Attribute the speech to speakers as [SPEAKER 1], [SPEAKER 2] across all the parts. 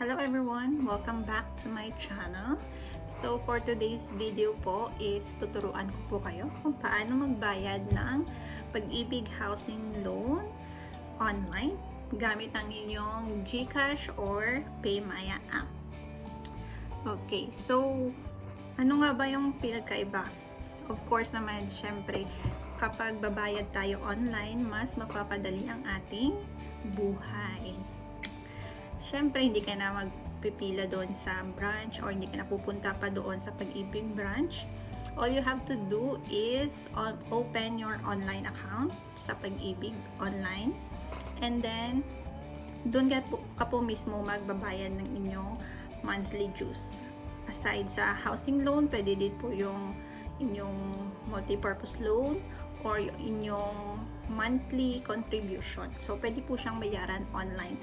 [SPEAKER 1] Hello everyone! Welcome back to my channel. So for today's video po is tuturuan ko po kayo kung paano magbayad ng pag-ibig housing loan online gamit ang inyong GCash or PayMaya app. Okay, so ano nga ba yung pinagkaiba? Of course naman, syempre, kapag babayad tayo online, mas mapapadali ang ating buhay. Syempre, hindi ka na magpipila doon sa branch or hindi ka na pupunta pa doon sa pag-ibig branch. All you have to do is open your online account sa pag-ibig online. And then, doon ka po, ka po mismo magbabayad ng inyong monthly dues. Aside sa housing loan, pwede din po yung inyong multi-purpose loan or inyong monthly contribution. So, pwede po siyang bayaran online.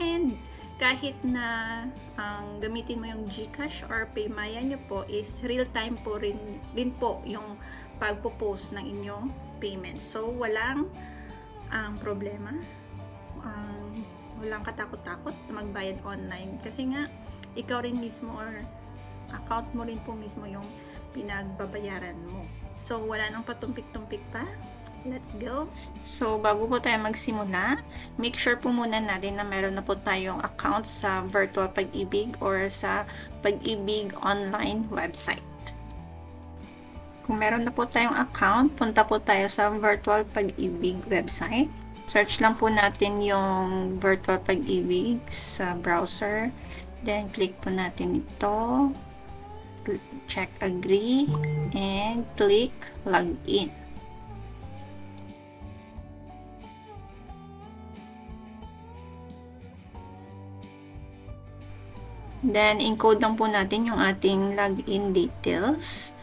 [SPEAKER 1] And, kahit na ang gamitin mo yung GCash or Paymaya nyo po is real time po rin, rin po yung pagpo-post ng inyong payment. So, walang ang problema. Um, walang katakot-takot magbayad online. Kasi nga, ikaw rin mismo or account mo rin po mismo yung pinagbabayaran mo. So, wala nang patumpik-tumpik pa. Let's go! So, bago po tayo magsimula, make sure po muna natin na meron na po tayong account sa Virtual Pag-ibig or sa Pag-ibig online website. Kung meron na po tayong account, punta po tayo sa Virtual Pag-ibig website. Search lang po natin yung Virtual Pag-ibig sa browser. Then, click po natin ito. Check agree and click login. Then, encode lang po natin yung ating login details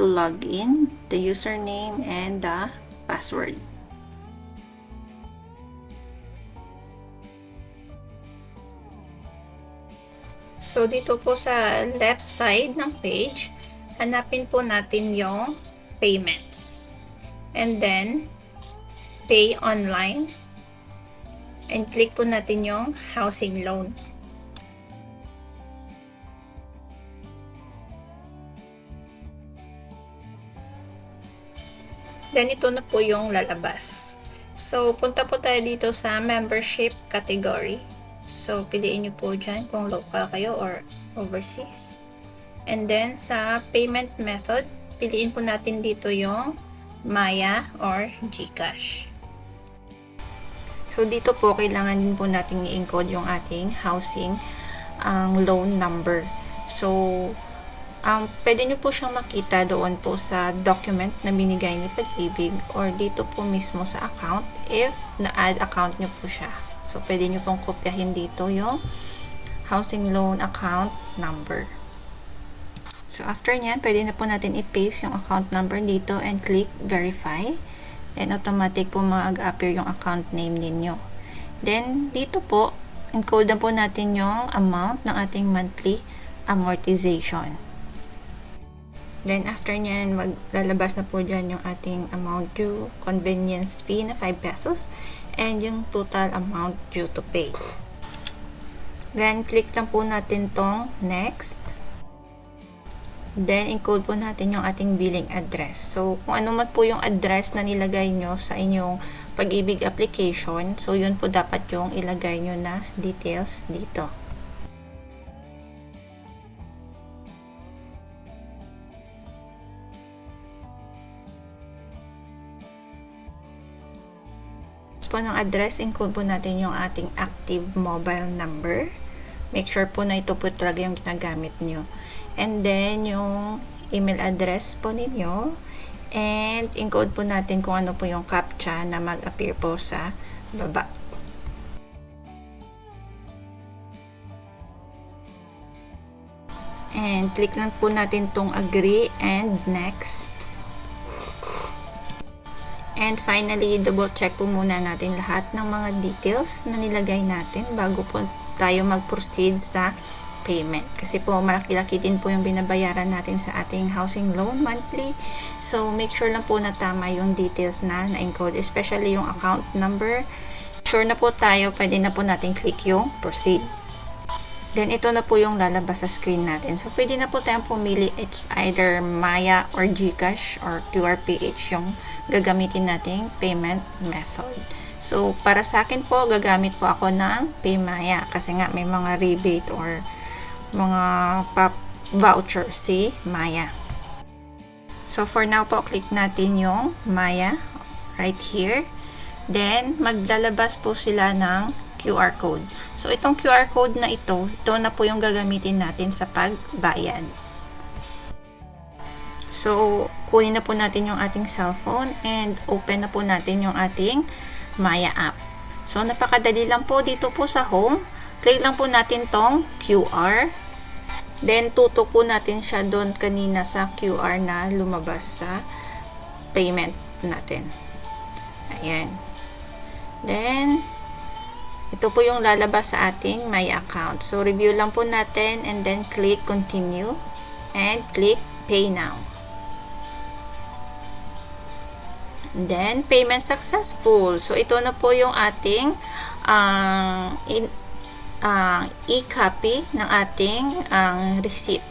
[SPEAKER 1] to log in, the username, and the password. So, dito po sa left side ng page, hanapin po natin yung payments. And then, pay online. And click po natin yung housing loan. Then, ito na po yung lalabas. So, punta po tayo dito sa membership category. So, piliin nyo po dyan kung local kayo or overseas. And then, sa payment method, piliin po natin dito yung Maya or GCash. So, dito po, kailangan din po natin i-encode yung ating housing ang loan number. So, um, pwede nyo po siyang makita doon po sa document na binigay ni Pag-ibig or dito po mismo sa account if na-add account nyo po siya. So, pwede nyo pong kopyahin dito yung housing loan account number. So, after nyan, pwede na po natin i-paste yung account number dito and click verify. Then, automatic po mag-appear yung account name ninyo. Then, dito po, encode na po natin yung amount ng ating monthly amortization. Then, after nyan, maglalabas na po dyan yung ating amount due, convenience fee na 5 pesos, and yung total amount due to pay. Then, click lang po natin tong next. Then, encode po natin yung ating billing address. So, kung ano man po yung address na nilagay nyo sa inyong pag-ibig application, so yun po dapat yung ilagay nyo na details dito. Po ng address, include po natin yung ating active mobile number. Make sure po na ito po talaga yung ginagamit nyo. And then, yung email address po ninyo. And, encode po natin kung ano po yung captcha na mag-appear po sa baba. And, click lang po natin tong agree and next. And finally, double check po muna natin lahat ng mga details na nilagay natin bago po tayo mag-proceed sa payment. Kasi po malaki-laki din po yung binabayaran natin sa ating housing loan monthly. So make sure lang po na tama yung details na na-encode, especially yung account number. Sure na po tayo, pwede na po natin click yung proceed. Then, ito na po yung lalabas sa screen natin. So, pwede na po tayong pumili. It's either Maya or Gcash or QRPH yung gagamitin nating payment method. So, para sa akin po, gagamit po ako ng Paymaya kasi nga may mga rebate or mga pop voucher si Maya. So, for now po, click natin yung Maya right here. Then, maglalabas po sila ng QR code. So, itong QR code na ito, ito na po yung gagamitin natin sa pagbayad. So, kunin na po natin yung ating cellphone and open na po natin yung ating Maya app. So, napakadali lang po dito po sa home. Click lang po natin tong QR. Then, tutok po natin siya doon kanina sa QR na lumabas sa payment natin. Ayan. Then, ito po yung lalabas sa ating My Account. So, review lang po natin and then click Continue and click Pay Now. And then, payment successful. So, ito na po yung ating uh, in, uh, e-copy ng ating uh, receipt.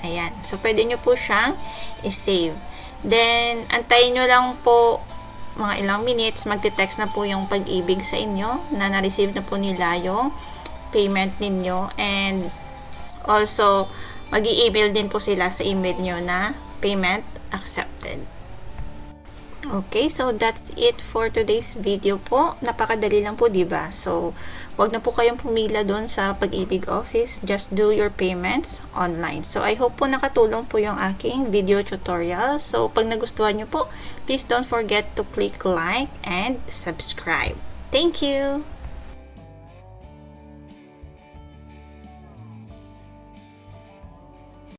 [SPEAKER 1] Ayan. So, pwede nyo po siyang i-save. Then, antayin nyo lang po mga ilang minutes, magte-text na po yung pag-ibig sa inyo na na-receive na po nila yung payment ninyo and also mag email din po sila sa email nyo na payment accepted. Okay, so that's it for today's video po. Napakadali lang po, 'di ba? So, wag na po kayong pumila doon sa Pag-ibig office. Just do your payments online. So, I hope po nakatulong po yung aking video tutorial. So, pag nagustuhan niyo po, please don't forget to click like and subscribe. Thank you.